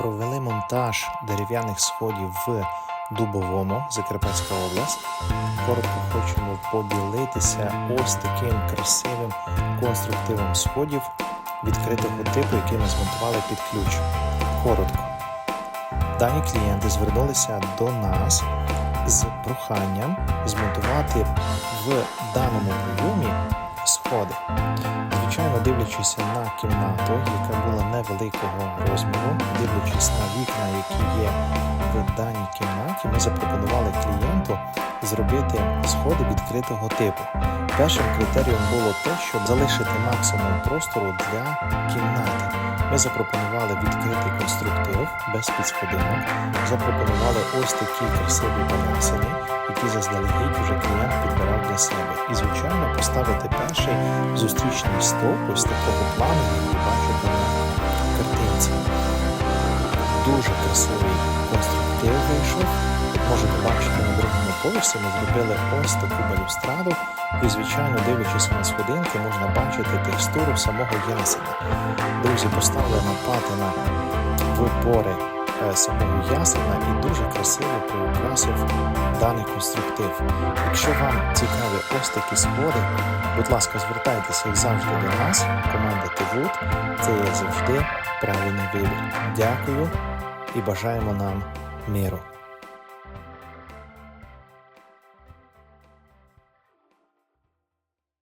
Провели монтаж дерев'яних сходів в Дубовому, Закарпатська область. Коротко хочемо поділитися ось таким красивим конструктивом сходів відкритого типу, який ми змонтували під ключ. Коротко. Дані клієнти звернулися до нас з проханням змонтувати в даному прийомі сходи. Дивлячись на кімнату, яка була невеликого розміру, дивлячись на вікна, які є в даній кімнаті, ми запропонували клієнту зробити сходи відкритого типу. Першим критерієм було те, щоб залишити максимум простору для кімнати. Ми запропонували відкритий конструктив без підсходинок, запропонували ось такі красиві балансини, які заздалегідь вже клієнт підбирав для себе. І, звичайно, поставити перший зустрічний стовп ось такого плану, який бачите на картинці. Дуже красивий конструктив вийшов. Можете бачити на другому поверсі, ми зробили ось таку балюстраду. І, звичайно, дивлячись на сходинки, можна бачити текстуру самого ясеня. Друзі, поставлена патина в опори самого ясена і дуже красиво приукрасив даний конструктив. Якщо вам цікаві ось такі сходи, будь ласка, звертайтеся як завжди до нас, команда Тивуд, Це є завжди правильний вибір. Дякую і бажаємо нам миру.